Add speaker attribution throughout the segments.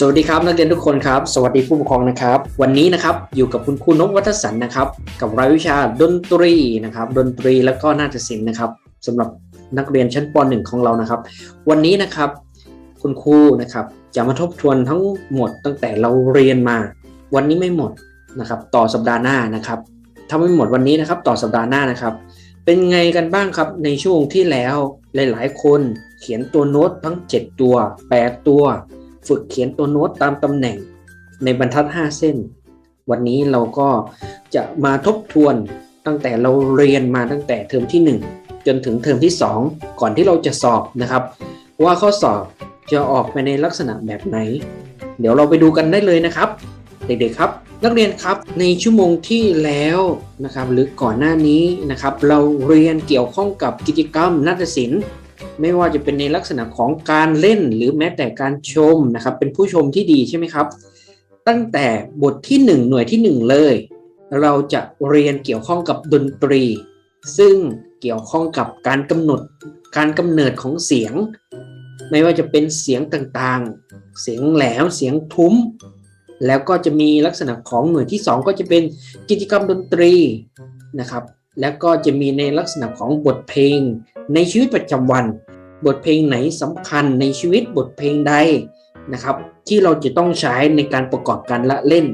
Speaker 1: สวัสดีครับนักเรียนทุกคนครับ สวัสดีผู้ปกครองนะครับ วันนี้นะครับอยู่กับคุณครูนกวัฒสันนะครับ กับรายวิชาดนตรีนะครับ ดนตรีแล้วก็นาฏศิลป์นะครับสำหรับนักเรียนชั้นป .1 ของเรานะครับ วันนี้นะครับคุณครูนะครับจะมาทบทวนทั้งหมดตั้งแต่เราเรียนมา วันนี้ไม่หมดนะครับ ต่อสัปดาห์หน้านะครับถ้าไม่หมดวันนี้นะครับ ต่อสัปดาห์หน้านะครับ เป็นไงกันบ้างครับในช่วงที่แล้วหลาย ๆ คนเขียนตัวโน้ตทั้ง 7 ตัว 8 ตัว ฝึกเขียนตัวโน้ตตามตำแหน่งในบรรทัด 5 เส้น วันนี้เราก็จะมาทบทวนตั้งแต่เราเรียนมาตั้งแต่เทอมที่ 1 จนถึงเทอมที่ 2 ก่อนที่เราจะสอบนะครับ ว่าข้อสอบจะออกไปในลักษณะแบบไหน เดี๋ยวเราไปดูกันได้เลยนะครับ เด็กๆครับ นักเรียนครับในชั่วโมงที่แล้วนะครับหรือก่อนหน้านี้นะครับ เราเรียนเกี่ยวข้องกับกิจกรรมนาฏศิลป์ ไม่ว่าจะเป็นในลักษณะของการเล่นหรือแม้แต่การชมนะครับ เป็นผู้ชมที่ดีใช่ไหมครับ ตั้งแต่บทที่ 1 หน่วยที่ 1 เลย เราจะเรียนเกี่ยวข้องกับดนตรี ซึ่งเกี่ยวข้องกับการกำหนดการกำเนิดของเสียง ไม่ว่าจะเป็นเสียงต่างๆ เสียงแหลมเสียงทุ้ม แล้วก็จะมีลักษณะของหน่วยที่ 2 ก็จะเป็นกิจกรรมดนตรีนะครับ แล้วก็จะมีในลักษณะของบทเพลงในชีวิตประจำวัน บทเพลงไหนสำคัญในชีวิตบทเพลงใดนะครับ ที่เราจะต้องใช้ในการประกอบการละเล่น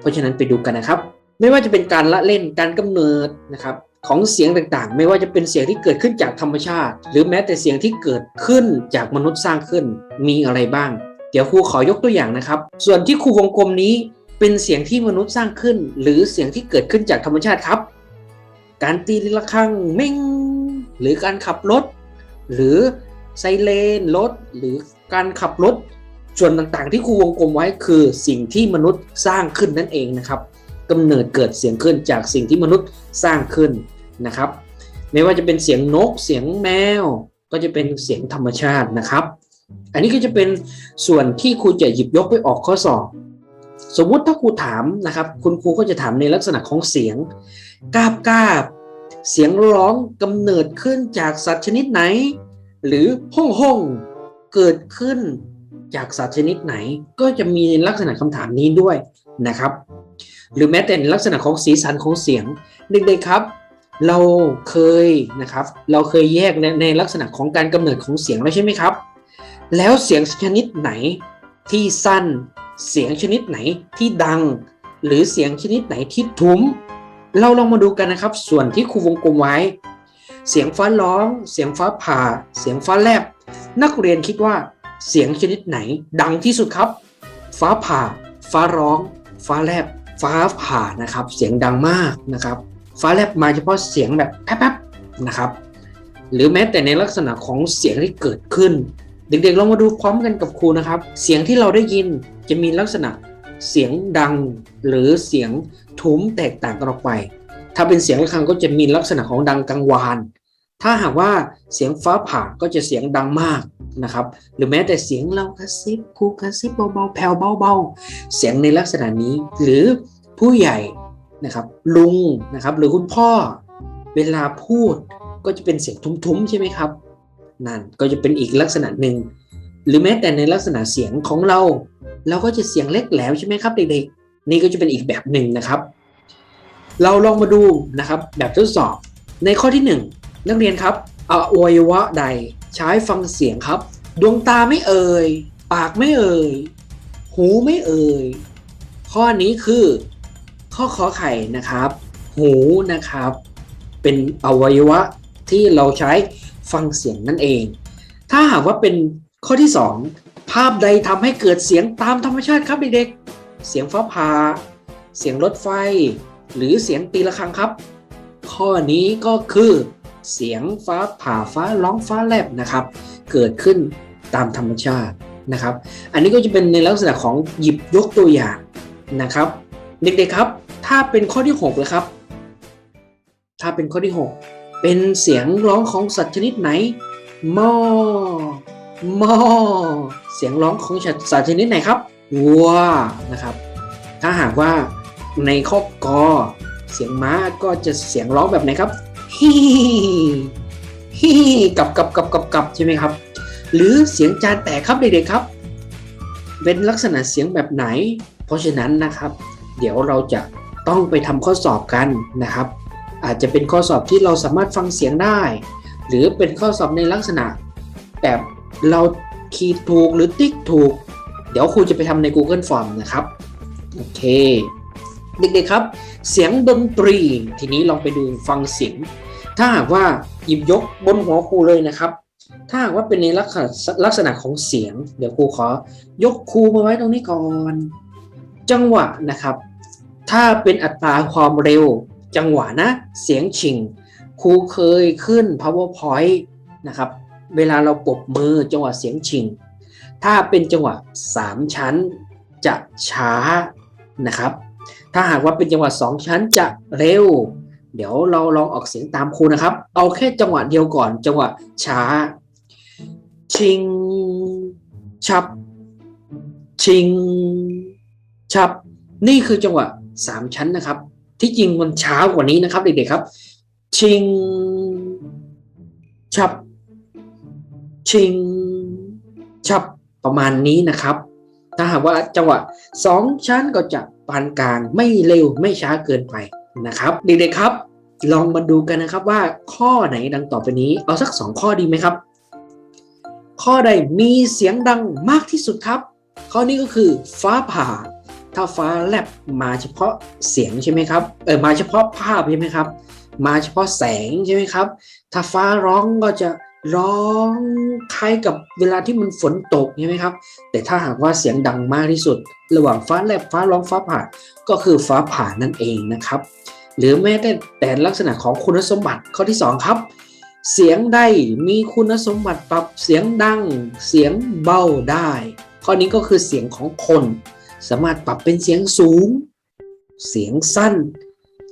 Speaker 1: เพราะฉะนั้นไปดูกันนะครับ ไม่ว่าจะเป็นการละเล่นการกำเนิดนะครับของเสียงต่างๆ ไม่ว่าจะเป็นเสียงที่เกิดขึ้นจากธรรมชาติ หรือแม้แต่เสียงที่เกิดขึ้นจากมนุษย์สร้างขึ้นมีอะไรบ้าง เดี๋ยวครูขอยกตัวอย่างนะครับ ส่วนที่ครูวงกลมนี้เป็นเสียงที่มนุษย์สร้างขึ้น หรือเสียงที่เกิดขึ้นจากธรรมชาติครับ การตีระฆังเม่งหรือการขับรถ หรือไซเรนรถหรือการขับรถส่วนต่างๆ ที่ครูวงกลมไว้คือสิ่งที่มนุษย์สร้างขึ้นนั่นเองนะครับกำเนิดเกิดเสียงขึ้นจากสิ่งที่มนุษย์สร้างขึ้นนะครับ ไม่ว่าจะเป็นเสียงนกเสียงแมว ก็จะเป็นเสียงธรรมชาตินะครับ อันนี้ก็จะเป็นส่วนที่ครูจะหยิบยกไปออกข้อสอบ สมมุติถ้าครูถามนะครับ คุณครูก็จะถามในลักษณะของเสียงกาบกาบ เสียงร้องกำเนิดขึ้นจากสัตว์ชนิดไหน หรือห้องห้องเกิดขึ้นจากสัตว์ชนิดไหน ก็จะมีลักษณะคำถามนี้ด้วยนะครับ หรือแม้แต่ลักษณะของสีสันของเสียงเด็กๆครับ เราเคยนะครับ เราเคยแยกในในลักษณะของการกำเนิดของเสียงแล้วใช่ไหมครับ แล้วเสียงชนิดไหนที่สั้น เสียงชนิดไหนที่ดัง หรือเสียงชนิดไหนที่ทุ้ม เราลองมาดูกันนะครับ ส่วนที่ครูวงกลมไว้ เสียงฟ้าร้อง เสียงฟ้าผ่า เสียงฟ้าแลบ นักเรียนคิดว่าเสียงชนิดไหน ดังที่สุดครับ ฟ้าผ่า ฟ้าร้อง ฟ้าแลบ ฟ้าผ่านะครับ เสียงดังมากนะครับ ฟ้าแลบมาเฉพาะเสียงแบบแป๊บๆนะครับ หรือแม้แต่ในลักษณะของเสียงที่เกิดขึ้น เด็กๆลองมาดูพร้อมกันกับครูนะครับ เสียงที่เราได้ยินจะมีลักษณะ เสียงดังหรือเสียงทุ้มแตกต่างกันออกไป ถ้าเป็นเสียงระฆังก็จะมีลักษณะของดังกังวาน ถ้าหากว่าเสียงฟ้าผ่าก็จะเสียงดังมากนะครับ หรือแม้แต่เสียงเรากระซิบคูกระซิบเบาๆแผ่วเบาๆ เสียงในลักษณะนี้ หรือผู้ใหญ่นะครับลุงนะครับหรือคุณพ่อเวลาพูดก็จะเป็นเสียงทุ้มๆใช่ไหมครับนั่นก็จะเป็นอีกลักษณะหนึ่งหรือแม้แต่ในลักษณะเสียงของเรา เราก็จะเสียงเล็กแหลวใช่ไหมครับเด็กๆ นี่ก็จะเป็นอีกแบบหนึ่งนะครับ เราลองมาดูนะครับแบบทดสอบ ในข้อที่ 1 นักเรียนครับอวัยวะใดใช้ฟังเสียงครับ ดวงตาไม่เอ่ย ปากไม่เอ่ย หูไม่เอ่ย ข้อนี้คือข้อขอไข่นะครับ หูนะครับ เป็นอวัยวะที่เราใช้ฟังเสียงนั่นเอง ถ้าหากว่าเป็นข้อที่ 2 ภาพใดทำให้เกิดเสียงตามธรรมชาติครับเด็กๆ เสียงฟ้าผ่า เสียงรถไฟ หรือเสียงตีระฆังครับ ข้อนี้ก็คือ เสียงฟ้าผ่าฟ้าร้องฟ้าแลบนะครับ เกิดขึ้นตามธรรมชาตินะครับ อันนี้ก็จะเป็นในลักษณะของหยิบยกตัวอย่างนะครับ เด็กๆครับ ถ้าเป็นข้อที่6เลยครับ ถ้าเป็นข้อที่ 6 เป็นเสียงร้องของสัตว์ชนิดไหนมอ มอเสียงร้องของสัตว์ชนิดไหนครับวัวนะครับ ถ้าหากว่าในข้อกอเสียงม้าก็จะเสียงร้องแบบไหนครับฮีฮีกับกับกับกับกับใช่ไหมครับ หรือเสียงจานแตกครับเด็กๆครับ เป็นลักษณะเสียงแบบไหน เพราะฉะนั้นนะครับ เดี๋ยวเราจะต้องไปทำข้อสอบกันนะครับ อาจจะเป็นข้อสอบที่เราสามารถฟังเสียงได้ หรือเป็นข้อสอบในลักษณะแบบ เราคีย์ถูกหรือติ๊กถูก เดี๋ยวครูจะไปทำใน Google Form นะครับ โอเค เด็กๆครับ เสียงดนตรี ทีนี้ลองไปดูฟังเสียง ถ้าหากว่าหยิบยกบนหัวครูเลยนะครับ ถ้าหากว่าเป็นในลักษณะลักษณะของเสียง เดี๋ยวครูขอ ยกครูมาไว้ตรงนี้ก่อน จังหวะนะครับ ถ้าเป็นอัตราความเร็ว จังหวะนะ เสียงชิงครูเคยขึ้น powerpoint นะครับ เวลาเราปรบมือจังหวะเสียงชิง ถ้าเป็นจังหวะ 3 ชั้นจะช้านะครับ ถ้าหากว่าเป็นจังหวะ 2 ชั้นจะเร็ว เดี๋ยวเราลองออกเสียงตามครูนะครับ เอาแค่จังหวะเดียวก่อน จังหวะช้า ชิง ชับ ชิง ชับ นี่คือจังหวะ 3 ชั้นนะครับ ที่จริงมันช้ากว่านี้นะครับเด็กๆครับ ชิง ชับ ชิงชับประมาณนี้นะครับ ถ้าหากว่าจังหวะ2ชั้นก็จะปานกลางไม่เร็วไม่ช้าเกินไปนะครับ เด็กๆครับ ลองมาดูกันนะครับว่าข้อไหนดังต่อไปนี้ เอาสัก 2 ข้อดีไหมครับ ข้อใดมีเสียงดังมากที่สุดครับ ข้อนี้ก็คือฟ้าผ่า ถ้าฟ้าแลบมาเฉพาะเสียงใช่ไหมครับเออมาเฉพาะภาพใช่ไหมครับ มาเฉพาะแสงใช่ไหมครับ ถ้าฟ้าร้องก็จะร้อง ล้ายกับเวลาที่มันฝนตกใช่ไหมครับ แต่ถ้าหากว่าเสียงดังมากที่สุด ระหว่างฟ้าแลบฟ้าร้องฟ้าผ่าก็คือฟ้าผ่านั่นเองนะครับ หรือแม้แต่แต่ลักษณะของคุณสมบัติข้อที่ 2 ครับ เสียงใดมีคุณสมบัติปรับเสียงดังเสียงเบาได้ ข้อนี้ก็คือเสียงของคน สามารถปรับเป็นเสียงสูง เสียงสั้น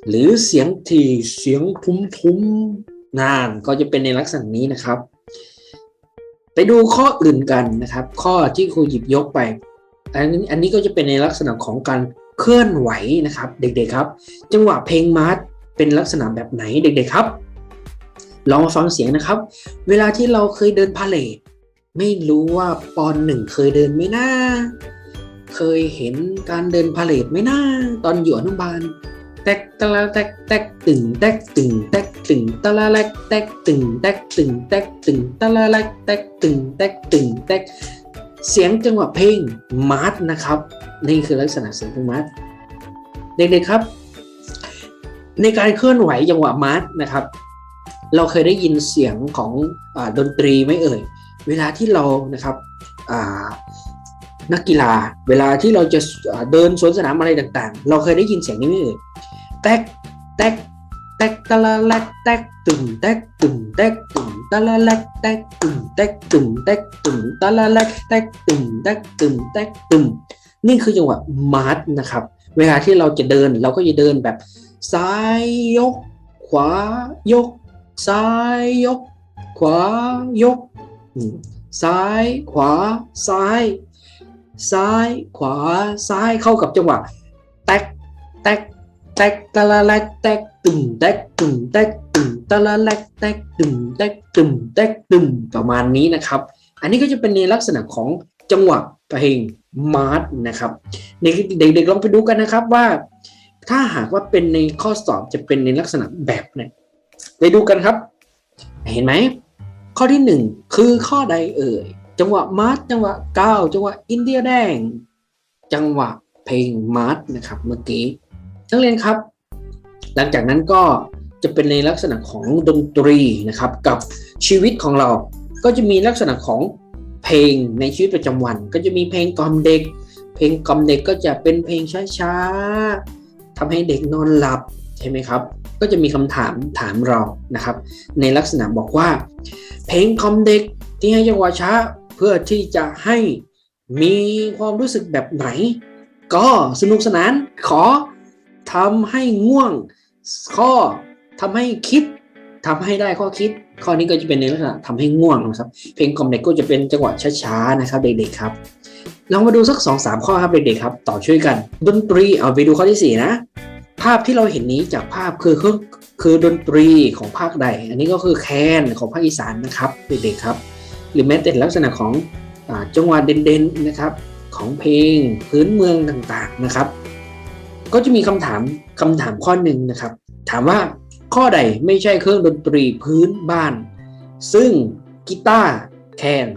Speaker 1: หรือเสียงที่เสียงทุ้มๆนานก็จะเป็นในลักษณะนี้นะครับ ไปดูข้ออื่นกันนะครับ ข้อที่ครูหยิบยกไป อันนี้อันนี้ก็จะเป็นในลักษณะของการเคลื่อนไหวนะครับ เด็กๆครับ จังหวะเพลงมาร์ชเป็นลักษณะแบบไหนเด็กๆครับ ลองมาฟังเสียงนะครับ เวลาที่เราเคยเดินพาเลทไม่รู้ว่าปอนหนึ่งเคยเดินไหมนะเคยเห็นการเดินพาเลทไหมนะตอนอยู่อนุบาล แตกตะละแตกแตกตึงแตกตึงแตกตึงตะละแลกแตกตึงแตกตึงแตกตึงตะละแลกแตกตึงแตกตึงแตกเสียงจังหวะเพลงมาร์ชนะครับ นี่คือลักษณะเสียงเพลงมาร์ชเด็กๆครับ ในการเคลื่อนไหวจังหวะมาร์ชนะครับ เราเคยได้ยินเสียงของอดนตรีไหมเอ่ย เวลาที่เรานะครับนักกีฬา เวลาที่เราจะเดินสวนสนามอะไรต่างๆ เราเคยได้ยินเสียงนี้ไหมเอ่ย แตกแตกแตกตะละแลกแตกตึงแตกตึงแตกตึงตะละแลกแตกตึงแตกตึงแตกตึงตะละแลกแตกตึงแตกตึงแตกตึงนี่คือจังหวะมาร์ชนะครับ เวลาที่เราจะเดินเราก็จะเดินแบบ ซ้ายยก ขวายก ซ้ายยก ขวายก ซ้ายขวาซ้าย ซ้ายขวาซ้ายเข้ากับจังหวะ แตกแตก แตกตะละแลกแตกตึมแตกตึมแตกตึมตะละแลกแตกตึมแตกตึมแตกตึมประมาณนี้นะครับ อันนี้ก็จะเป็นในลักษณะของจังหวะเพลงมาร์ชนะครับเด็กๆลองไปดูกันนะครับว่า ถ้าหากว่าเป็นในข้อสอบจะเป็นในลักษณะแบบไหนไปดูกันครับ เห็นไหมข้อที่หนึ่งคือข้อใดเอ่ยจังหวะมาร์ชจังหวะก้าวจังหวะอินเดียแดง จังหวะเพลงมาร์ชนะครับเมื่อกี้ นักเรียนครับ หลังจากนั้นก็จะเป็นในลักษณะของดนตรีนะครับ กับชีวิตของเราก็จะมีลักษณะของเพลงในชีวิตประจำวัน ก็จะมีเพลงกล่อมเด็ก เพลงกล่อมเด็กก็จะเป็นเพลงช้าๆทำให้เด็กนอนหลับใช่ไหมครับ ก็จะมีคำถามถามเรานะครับ ในลักษณะบอกว่า เพลงคอมเด็กที่ให้จังหวะช้าเพื่อที่จะให้มีความรู้สึกแบบไหน ก็สนุกสนานขอ ทำให้ง่วงข้อทำให้คิดทำให้ได้ข้อคิด ข้อนี้ก็จะเป็นในลักษณะทำให้ง่วงนะครับ เพลงคอมเด็กก็จะเป็นจังหวะช้าๆนะครับเด็กๆครับลองมาดูสักสองสามข้อครับเด็กๆครับ ต่อช่วยกัน ดนตรีเอาไปดูข้อที่สี่นะ ภาพที่เราเห็นนี้จากภาพคือเครื่องคือดนตรีของภาคใด อันนี้ก็คือแคนของภาคอีสานนะครับเด็กๆครับ หรือแม้แต่ลักษณะของอจังหวะเด่นๆนะครับของเพลงพื้นเมืองต่างๆนะครับ ก็จะมีคำถามคำถามข้อหนึ่งนะครับ ถามว่าข้อใดไม่ใช่เครื่องดนตรีพื้นบ้าน ซึ่งกีตาร์แคน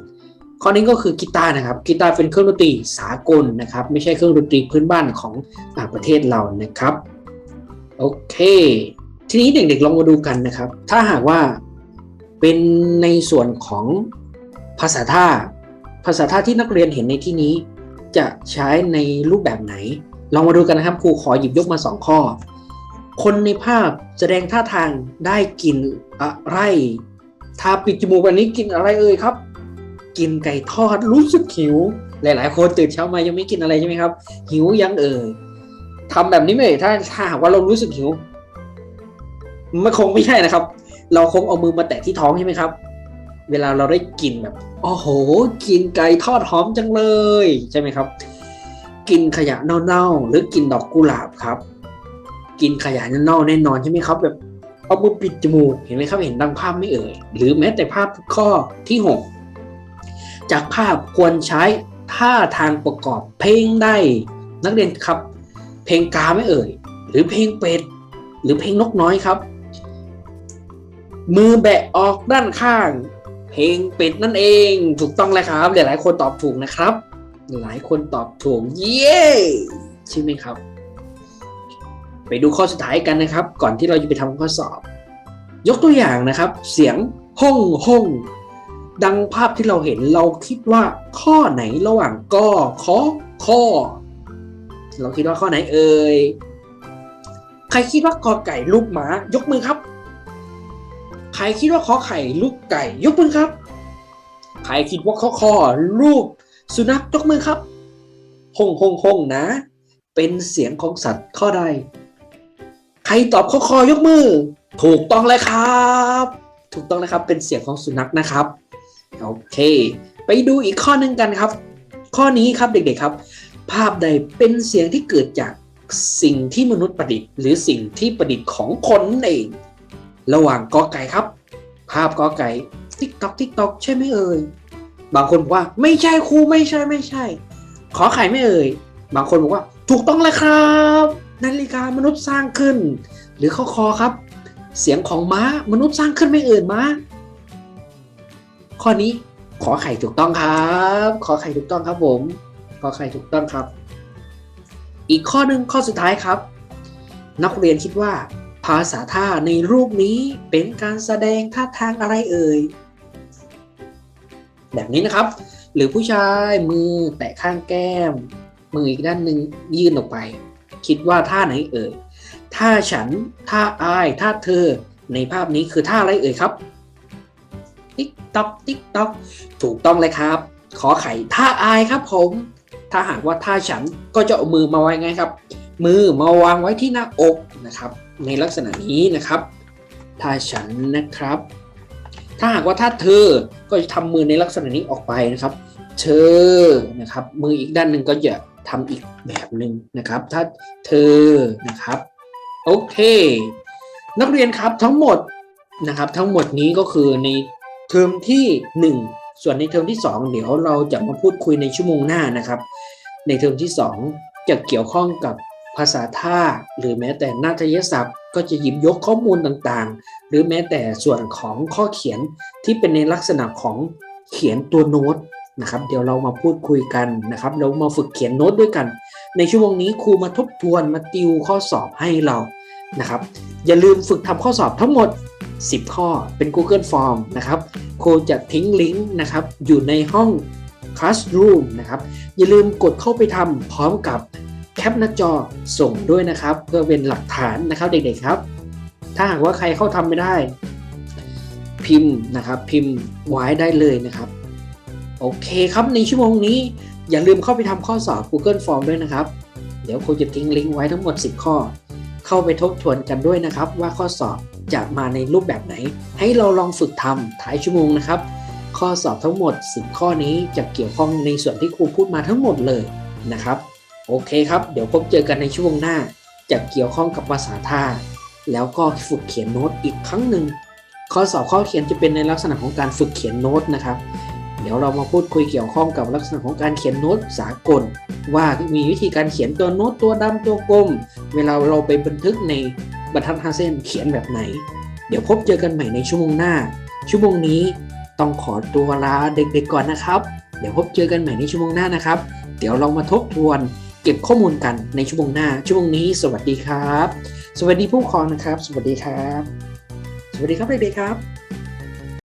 Speaker 1: ข้อนี้ก็คือกีตาร์นะครับกีตาร์เป็นเครื่องดนตรีสากลนะครับ ไม่ใช่เครื่องดนตรีพื้นบ้านของต่างประเทศเรานะครับโอเค ทีนี้เด็กๆลองมาดูกันนะครับ ถ้าหากว่าเป็นในส่วนของภาษาท่า ภาษาท่าที่นักเรียนเห็นในที่นี้ จะใช้ในรูปแบบไหน ลองมาดูกันนะครับ ครูขอหยิบยกมาสองข้อ คนในภาพแสดงท่าทางได้กินอะไรถ้าปิดจมูกวันนี้กินอะไรเอ่ยครับ กินไก่ทอดรู้สึกหิว หลาย ๆ คนตื่นเช้ามายังไม่กินอะไรใช่ไหมครับ หิวยังเอ่ยทำแบบนี้ไหมถ้าถ้าหากว่าเรารู้สึกหิวมันคงไม่ใช่นะครับ เราคงเอามือมาแตะที่ท้องใช่ไหมครับ เวลาเราได้กินแบบโอ้โห กินไก่ทอดหอมจังเลย ใช่ไหมครับ กินขยะเน่าๆหรือกินดอกกุหลาบครับ กินขยะเน่าๆแน่นอนใช่ไหมครับ แบบเอามือปิดจมูกเห็นไหมครับเห็นดังภาพไม่เอ่ย หรือแม้แต่ภาพข้อที่หกจากภาพควรใช้ท่าทางประกอบเพลงได้ นักเรียนครับ เพลงกาไม่เอ่ย หรือเพลงเป็ดหรือเพลงนกน้อยครับ มือแบะออกด้านข้าง เพลงเป็ดนั่นเอง ถูกต้องเลยครับหลายๆคนตอบถูกนะครับ หลายคนตอบถูกเย้ใช่ไหมครับ ไปดูข้อสุดท้ายกันนะครับ ก่อนที่เราจะไปทำข้อสอบ ยกตัวอย่างนะครับ เสียงห้องห้องดังภาพที่เราเห็นเราคิดว่าข้อไหนระหว่างกอขอข้อ เราคิดว่าข้อไหนเอ่ยใครคิดว่ากอไก่ลูกหมา ยกมือครับ ใครคิดว่าขอไข่ลูกไก่ ยกมือครับ ใครคิดว่าข้อคอลูก สุนัขยกมือครับฮงฮงฮงนะ เป็นเสียงของสัตว์ข้อใด ใครตอบข้อคอยกมือ ถูกต้องเลยครับ ถูกต้องเลยครับ เป็นเสียงของสุนัขนะครับ โอเค ไปดูอีกข้อหนึ่งกันครับ ข้อนี้ครับเด็กๆครับ ภาพใดเป็นเสียงที่เกิดจากสิ่งที่มนุษย์ประดิษฐ์ หรือสิ่งที่ประดิษฐ์ของคนนั่นเอง ระหว่างกอไก่ครับ ภาพกอไก่ติ๊กตอกติ๊กตอกใช่ไหมเอ่ย บางคนบอกว่าไม่ใช่ครูไม่ใช่ไม่ใช่ ขอไข่ไม่เอ่ย บางคนบอกว่า ถูกต้องเลยครับ นาฬิกามนุษย์สร้างขึ้น หรือข้อคอครับ เสียงของม้ามนุษย์สร้างขึ้นไม่เอ่ยม้า ข้อนี้ขอไข่ถูกต้องครับ ขอไข่ถูกต้องครับผม ขอไข่ถูกต้องครับ อีกข้อหนึ่งข้อสุดท้ายครับ นักเรียนคิดว่า ภาษาท่าในรูปนี้เป็นการแสดงท่าทางอะไรเอ่ย แบบนี้นะครับ หรือผู้ชายมือแตะข้างแก้ม มืออีกด้านหนึ่งยื่นออกไป คิดว่าท่าไหนเอ่ยท่าฉันท่าอายท่าเธอ ในภาพนี้คือท่าอะไรเอ่ยครับติ๊กต๊อกติ๊กต๊อกถูกต้องเลยครับ ขอไข่ท่าอายครับผม ถ้าหากว่าท่าฉันก็จะเอามือมาไว้ไงครับ มือมาวางไว้ที่หน้าอกนะครับ ในลักษณะนี้นะครับ ท่าฉันนะครับ ถ้าหากว่าท่าเธอก็จะทำมือในลักษณะนี้ออกไปนะครับ เธอนะครับ มืออีกด้านหนึ่งก็จะทำอีกแบบหนึ่งนะครับ ถ้าเธอนะครับโอเค นักเรียนครับทั้งหมดนะครับ ทั้งหมดนี้ก็คือในเทอมที่ 1 ส่วนในเทอมที่ 2 เดี๋ยวเราจะมาพูดคุยในชั่วโมงหน้านะครับ ในเทอมที่ 2 จะเกี่ยวข้องกับ ภาษาท่า หรือแม้แต่นาฏยศัพท์ ก็จะหยิบยกข้อมูลต่างๆ หรือแม้แต่ส่วนของข้อเขียนที่เป็นในลักษณะของเขียนตัวโน้ตนะครับ เดี๋ยวเรามาพูดคุยกันนะครับ เรามาฝึกเขียนโน้ตด้วยกัน ในชั่วโมงนี้ครูมาทบทวนมาติวข้อสอบให้เรานะครับ อย่าลืมฝึกทำข้อสอบทั้งหมด 10 ข้อเป็น Google Form นะครับครูจะทิ้งลิงก์นะครับอยู่ในห้อง Classroom นะครับ อย่าลืมกดเข้าไปทำพร้อมกับ แคปหน้าจอส่งด้วยนะครับ เพื่อเป็นหลักฐานนะครับเด็กๆครับ ถ้าหากว่าใครเข้าทำไม่ได้ พิมพ์นะครับ พิมพ์ไว้ได้เลยนะครับ โอเคครับในชั่วโมงนี้อย่าลืมเข้าไปทำข้อสอบ Google Form ด้วยนะครับ เดี๋ยวครูจะทิ้งลิงก์ไว้ทั้งหมด 10 ข้อ เข้าไปทบทวนกันด้วยนะครับ ว่าข้อสอบจะมาในรูปแบบไหน ให้เราลองฝึกทำท้ายชั่วโมงนะครับ ข้อสอบทั้งหมด 10 ข้อนี้จะเกี่ยวข้องในส่วนที่ครูพูดมาทั้งหมดเลยนะครับ โอเคครับ เดี๋ยวพบเจอกันในช่วงหน้า จะเกี่ยวข้องกับภาษาท่า แล้วก็ฝึกเขียนโน้ตอีกครั้งหนึ่ง ข้อสอบข้อเขียนจะเป็นในลักษณะของการฝึกเขียนโน้ตนะครับ เดี๋ยวเรามาพูดคุยเกี่ยวข้องกับลักษณะของการเขียนโน้ตสากล ว่ามีวิธีการเขียนตัวโน้ตตัวดำตัวกลม เวลาเราไปบันทึกในบรรทัด5เส้นเขียนแบบไหน เดี๋ยวพบเจอกันใหม่ในชั่วโมงหน้า ชั่วโมงนี้ต้องขอตัวลาเด็กๆก่อนนะครับ เดี๋ยวพบเจอกันใหม่ในชั่วโมงหน้านะครับ เดี๋ยวเรามาทบทวน เก็บข้อมูลกันในชั่วโมงหน้า ชั่วโมงนี้สวัสดีครับ สวัสดีผู้ปกครองนะครับ สวัสดีครับ สวัสดีครับเด็กๆครับ